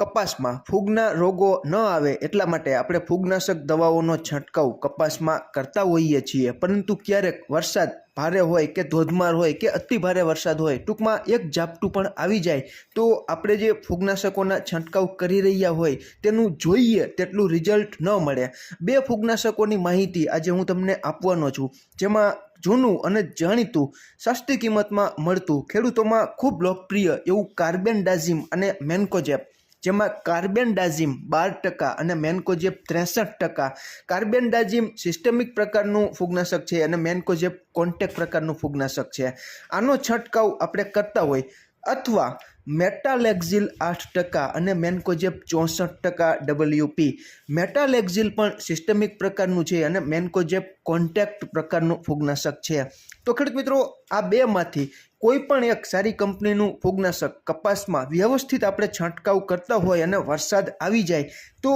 કપાસમાં ફૂગના રોગો ન આવે એટલા માટે આપણે ફૂગનાશક દવાઓનો છંટકાવ કપાસમાં કરતા હોઈએ છીએ. પરંતુ ક્યારેક વરસાદ ભારે હોય કે ધોધમાર હોય કે અતિ ભારે વરસાદ હોય, ટૂંકમાં એક ઝાપટું પણ આવી જાય. તો આપણે જે ફૂગનાશકોના છંટકાવ કરી રહ્યા હોય તેનું જોઈએ તેટલું રિઝલ્ટ ન મળે. બે ફૂગનાશકોની માહિતી આજે હું તમને આપવાનો છું, જેમાં જૂનું અને જાણીતું સસ્તી કિંમતમાં મળતું ખેડૂતોમાં ખૂબ લોકપ્રિય એવું કાર્બેન્ડાઝિમ અને મેન્કોજેપ જેમાં કાર્બેન્ડાઝિમ બાર ટકા અને મેન્કોજેપ ત્રેસઠ ટકા. કાર્બેન્ડાઝિમ સિસ્ટમિક પ્રકારનું ફૂગનાશક છે અને મેન્કોજેપ કોન્ટેક પ્રકારનું ફૂગનાશક છે. આનો છંટકાવ આપણે કરતા હોય અથવા મેટાલેક્ઝિલ આઠ ટકા અને મેન્કોજેપ ચોસઠ ટકા ડબલ્યુપી મેટાલેક્ઝિલ પણ સિસ્ટમિક પ્રકારનું છે અને મેન્કોજેપ કોન્ટેક્ટ પ્રકારનું ફૂગનાશક છે. તો ખેડૂત મિત્રો, આ બેમાંથી કોઈ પણ એક સારી કંપનીનું ફૂગનાશક કપાસમાં વ્યવસ્થિત આપણે છંટકાવ કરતા હોય અને વરસાદ આવી જાય તો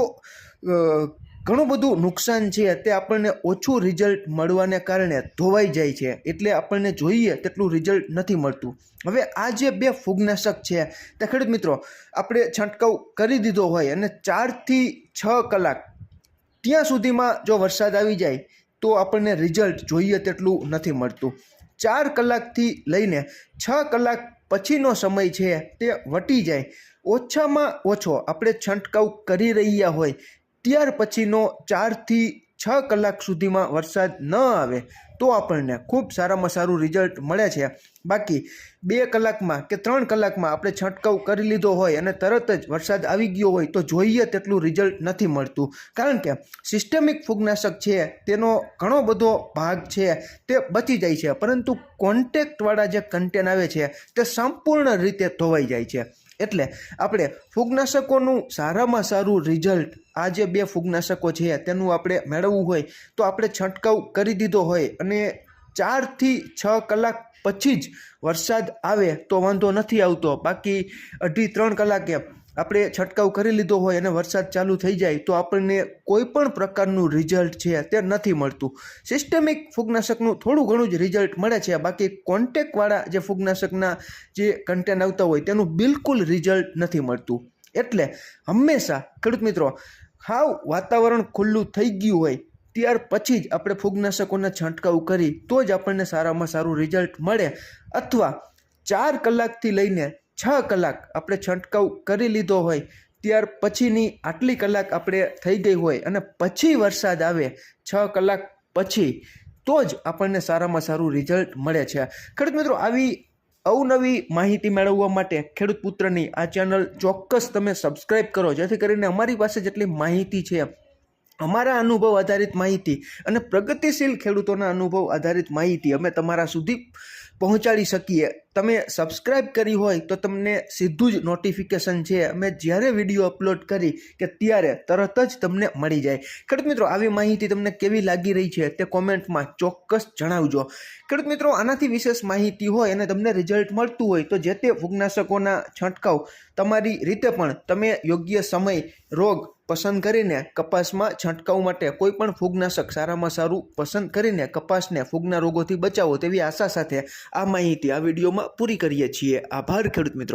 ઘણું બધું નુકસાન છે. તે આપણને ઓછું રિઝલ્ટ મળવાને કારણે ધોવાઈ જાય છે. એટલે આપણને જોઈએ તેટલું રિઝલ્ટ નથી મળતું. હવે આ જે બે ફૂગનાશક છે, તે ખેડૂત મિત્રો, આપણે છંટકાવ કરી દીધો હોય અને ચારથી છ કલાક ત્યાં સુધીમાં જો વરસાદ આવી જાય, તો આપણને રિઝલ્ટ જોઈએ તેટલું નથી મળતું. ચાર કલાકથી લઈને છ કલાક પછીનો સમય છે તે વટી જાય. ઓછામાં ઓછો આપણે છંટકાવ કરી રહ્યા હોય, ત્યાર પછીનો ચારથી છ કલાક સુધીમાં વરસાદ ન આવે તો આપણને ખૂબ સારામાં સારું રિઝલ્ટ મળે છે. બાકી બે કલાકમાં કે ત્રણ કલાકમાં આપણે છંટકાવ કરી લીધો હોય અને તરત જ વરસાદ આવી ગયો હોય તો જોઈએ તેટલું રિઝલ્ટ નથી મળતું. કારણ કે સિસ્ટમિક ફૂગનાશક છે તેનો ઘણો બધો ભાગ છે તે બચી જાય છે. પરંતુ કોન્ટેક્ટવાળા જે કન્ટેન આવે છે તે સંપૂર્ણ રીતે ધોવાઈ જાય છે. એટલે આપણે ફૂગનાશકોનું સારામાં સારું રિઝલ્ટ આ જે બે ફૂગનાશકો છે, તેનું આપણે મેળવવું હોય તો આપણે છંટકાવ કરી દીધો હોય અને ચારથી છ કલાક પછી જ વરસાદ આવે તો વાંધો નથી આવતો. બાકી અઢી ત્રણ કલાકે આપણે છંટકાવ કરી લીધો હોય અને વરસાદ ચાલુ થઈ જાય તો આપણને કોઈ પણ પ્રકારનું રિઝલ્ટ છે તે નથી મળતું. સિસ્ટમિક ફૂગનાશકનું થોડું ઘણું જ રિઝલ્ટ મળે છે, બાકી કોન્ટેકવાળા જે ફૂગનાશકના જે કન્ટેન આવતા હોય તેનું બિલકુલ રિઝલ્ટ નથી મળતું. એટલે હંમેશા, ખેડૂત મિત્રો, હાવ વાતાવરણ ખુલ્લું થઈ ગયું હોય ત્યાર પછી જ આપણે ફૂગનાશકોના છંટકાવ કરી તો જ આપણને સારામાં સારું રિઝલ્ટ મળે. અથવા ચાર કલાકથી લઈને છ કલાક આપણે છંટકાવ કરી લીધો હોય, ત્યાર પછીની આટલી કલાક આપણે થઈ ગઈ હોય અને પછી વરસાદ આવે છ કલાક પછી, તો જ આપણને સારામાં સારું રિઝલ્ટ મળે છે. ખેડૂત મિત્રો, આવી અવનવી માહિતી મેળવવા માટે ખેડૂત પુત્રની આ ચેનલ ચોક્કસ તમે સબસ્ક્રાઈબ કરો, જેથી કરીને અમારી પાસે જેટલી માહિતી છે, અમારા અનુભવ આધારિત માહિતી અને પ્રગતિશીલ ખેડૂતોના અનુભવ આધારિત માહિતી અમે તમારા સુધી પહોંચાડી શકીએ. તમે સબસ્ક્રાઇબ કરી હોય તો તમને સીધું જ નોટિફિકેશન છે. અમે જ્યારે વીડિયો અપલોડ કરી કે ત્યારે તરત જ તમને મળી જાય. ખેડૂત મિત્રો, આવી માહિતી તમને કેવી લાગી રહી છે તે કોમેન્ટમાં ચોક્કસ જણાવજો. ખેડૂત મિત્રો, આનાથી વિશેષ માહિતી હોય અને તમને રિઝલ્ટ મળતું હોય તો જે તે ફૂગનાશકોના છંટકાવ તમારી રીતે પણ તમે યોગ્ય સમય, રોગ પસંદ કરીને કપાસમાં છંટકાવ માટે કોઈ પણ ફૂગનાશક સારામાં સારું પસંદ કરીને કપાસને ફૂગના રોગોથી બચાવો તેવી આશા સાથે આ માહિતી આ વિડીયોમાં પૂરી કરીએ છીએ. આભાર ખેડૂત મિત્રો.